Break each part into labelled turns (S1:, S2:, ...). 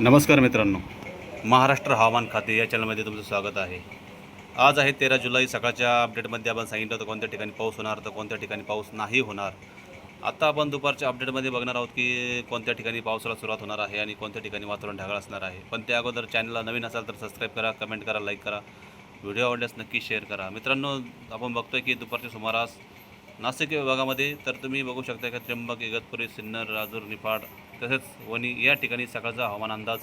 S1: नमस्कार मित्रांनो. महाराष्ट्र हवामान खाते या चॅनलमध्ये तुमचं स्वागत आहे. आज आहे तेरा जुलै सकाळच्या अपडेटमध्ये आपण सांगितलं होतं कोणत्या ठिकाणी पाऊस होणार तर कोणत्या ठिकाणी पाऊस नाही होणार. आता आपण दुपारच्या अपडेटमध्ये बघणार आहोत की कोणत्या ठिकाणी पावसाला सुरुवात होणार आहे आणि कोणत्या ठिकाणी वातावरण ढगाळ असणार आहे. पण त्या अगोदर चॅनलला नवीन असाल तर सबस्क्राईब करा कमेंट करा लाईक करा. व्हिडिओ आवडल्यास नक्की शेअर करा. मित्रांनो आपण बघतोय की दुपारच्या सुमारास नाशिक विभागामध्ये तर तुम्ही बघू शकता की त्र्यंबक इगतपुरी सिन्नर राजूर निफाड तसेच वणी या ठिकाणी सकाळचा हवामान अंदाज.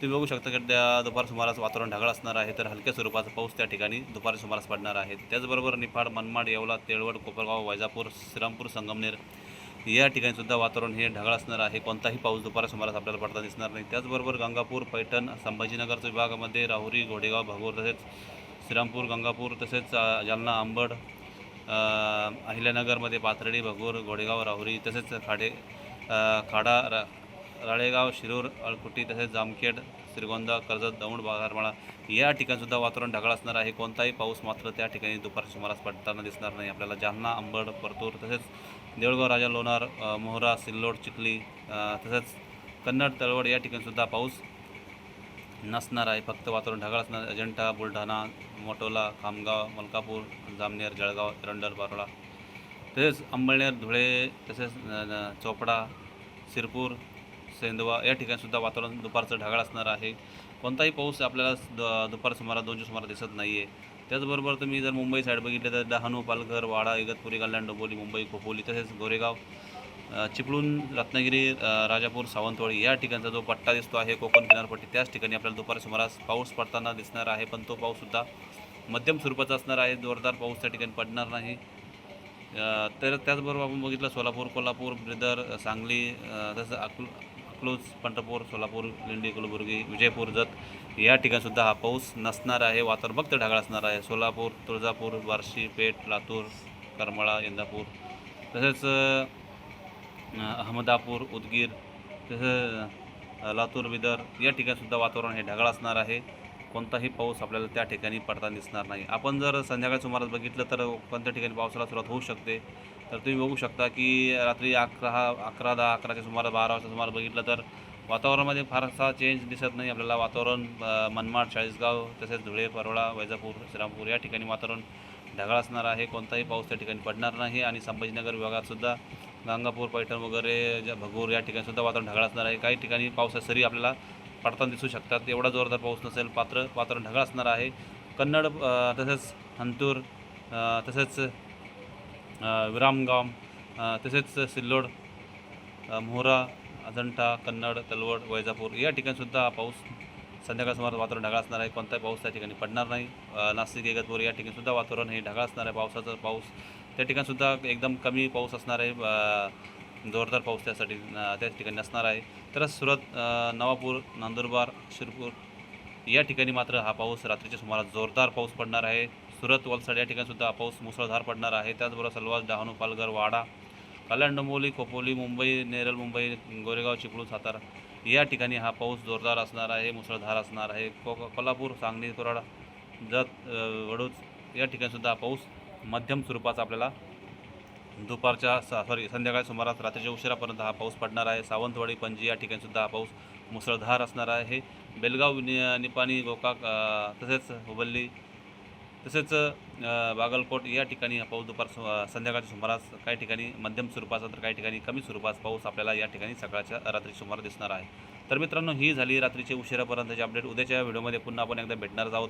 S1: तुम्ही बघू शकता की त्या दुपार सुमारास वातावरण ढगाळ असणार आहे तर हलक्या स्वरूपाचा पाऊस त्या ठिकाणी दुपारी सुमारास पडणार आहे. त्याचबरोबर निफाड मनमाड येवला तेळवड कोपरगाव वैजापूर श्रीरामपूर संगमनेर या ठिकाणी सुद्धा वातावरण हे ढगाळ असणार आहे. कोणताही पाऊस दुपारा सुमारास आपल्याला पडता दिसणार नाही. त्याचबरोबर गंगापूर पैठण संभाजीनगरच्या विभागामध्ये राहुरी घोडेगाव भागोर तसेच श्रीरामपूर गंगापूर तसेच जालना अंबड अहिल्यानगरमध्ये पाथर्डी भगूर घोडेगाव राहुरी तसेच खाडे खाडा रा राळेगाव शिरूर अळकुटी तसेच जामखेड श्रीगोंदा कर्जत दौंड बागारमाळा या ठिकाणीसुद्धा वातावरण ढगाळ असणार आहे. कोणताही पाऊस मात्र त्या ठिकाणी दुपारच्या सुमारास पडताना दिसणार नाही. आपल्याला जालना अंबड परतूर तसेच देऊळगाव राजा लोणार मोहरा सिल्लोड चिखली तसेच कन्नड तळवड या ठिकाणीसुद्धा पाऊस नसणार आहे. फक्त वातावरण ढगाळ असणार. अजंठा बुलढाणा मोटोला खामगाव मलकापूर जामनेर जळगाव एरंडल बारोळा तसेच अंबळनेर धुळे तसेच चोपडा शिरपूर सेंदवा या ठिकाणीसुद्धा वातावरण दुपारचं ढगाळ असणार आहे. कोणताही पाऊस आपल्याला द दुपार सुमारा दोनच्या सुमारा दिसत नाही आहे त्याचबरोबर तुम्ही जर मुंबई साईड बघितलं तर डहाणू पालघर वाडा इगतपुरी कल्याण डोंबोली मुंबई खोपोली तसेच गोरेगाव चिपळूण रत्नागिरी राजापूर सावंतवाडी या ठिकाणचा जो पट्टा दिसतो आहे कोकण किनारपट्टी त्याच ठिकाणी आपल्याला दुपार सुमारास पाऊस पडताना दिसणार आहे. पण तो पाऊससुद्धा मध्यम स्वरूपाचा असणार आहे. जोरदार पाऊस त्या ठिकाणी पडणार नाही. तर त्याचबरोबर आपण बघितलं सोलापूर कोल्हापूर ब्रिदर सांगली तसं अकलू अकलूज पंढरपूर सोलापूर लिंडी कुलबुर्गी विजयपूर जत या ठिकाणीसुद्धा हा पाऊस नसणार आहे. वातावरण फक्त ढगाळ असणार आहे. सोलापूर तुळजापूर बार्शी पेठ लातूर करमाळा इंदापूर तसेच अहमदापूर उदगीर तसं लातूर बिदर या ठिकाणीसुद्धा वातावरण हे ढगाळ असणार आहे. कोणताही पाऊस आपल्याला त्या ठिकाणी पडताना दिसणार नाही. आपण जर संध्याकाळी सुमारास बघितलं तर कोणत्या ठिकाणी पावसाला सुरुवात होऊ शकते. तर तुम्ही बघू शकता की रात्री अकरा अकरा दहा अकराच्या सुमारास बारा वाजता सुमारास बघितलं तर वातावरणामध्ये फारसा चेंज दिसत नाही. आपल्याला वातावरण मनमाड चाळीसगाव तसेच धुळे परवळा वैजापूर श्रीरामपूर या ठिकाणी वातावरण ढगाळ असणार आहे. कोणताही पाऊस त्या ठिकाणी पडणार नाही आणि संभाजीनगर विभागातसुद्धा गंगापूर पैठण वगैरे ज्या भगूर या ठिकाणीसुद्धा वातावरण ढगाळ असणार आहे. काही ठिकाणी पावसा सरी आपल्याला पडताना दिसू शकतात. एवढा जोरदार पाऊस नसेल पात्र वातावरण ढगाळ असणार आहे. कन्नड तसेच हंतूर तसेच विरामगाम तसेच सिल्लोड मोहरा अजंठा कन्नड तलवड वैजापूर या ठिकाणीसुद्धा पाऊस संध्याकाळ सुमार वातावरण ढगाळ असणार आहे. कोणताही पाऊस त्या ठिकाणी पडणार नाही. नाशिक इगतपूर या ठिकाणीसुद्धा वातावरण हे ढगाळ असणार आहे. पावसाचं पाऊस त्या ठिकाणीसुद्धा एकदम कमी पाऊस असणार आहे. जोरदार पाऊस त्यासाठी त्याच त्या ठिकाणी असणार आहे. तर सुरत नवापूर नंदुरबार शिरपूर या ठिकाणी मात्र हा पाऊस रात्रीच्या सुमारास जोरदार पाऊस पडणार आहे. सुरत वलसाड या ठिकाणीसुद्धा हा पाऊस मुसळधार पडणार आहे. त्याचबरोबर सलवास डहाणू पालघर वाडा कल्याण डोंबोली खोपोली मुंबई नेरल मुंबई गोरेगाव चिपळूण सातारा या ठिकाणी हा पाऊस जोरदार असणार आहे मुसळधार असणार आहे. को कोल्हापूर सांगली कोराडा जत वडूच वडूज या ठिकाणीसुद्धा हा पाऊस मध्यम स्वरूपाचा आपल्याला दुपारच्या सा सॉरी संध्याकाळी सुमारास रात्रीच्या उशिरापर्यंत हा पाऊस पडणार आहे. सावंतवाडी पणजी या ठिकाणीसुद्धा हा पाऊस मुसळधार असणार आहे. बेलगाव नि निपाणी गोकाक तसेच हुबल्ली तसेच बागलकोट या ठिकाणी हा पाऊस दुपार सु संध्याकाळच्या सुमारास काही ठिकाणी मध्यम स्वरूपाचा तर काही ठिकाणी कमी स्वरूपाचा पाऊस आपल्याला या ठिकाणी सकाळच्या रात्री सुमार दिसणार आहे. तर मित्रांनो ही झाली रात्रीची उशिरापर्यंतची अपडेट उद्याच्या व्हिडिओमध्ये पुन्हा आपण एकदा भेटणारच आहोत.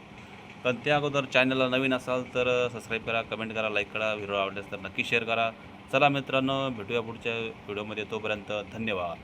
S1: पण त्या अगोदर चॅनलला नवीन असाल तर सबस्क्राईब करा कमेंट करा लाईक करा व्हिडिओ आवडल्यास तर नक्की शेअर करा. चला मित्रांनो भेटूया पुढच्या व्हिडिओमध्ये तोपर्यंत धन्यवाद.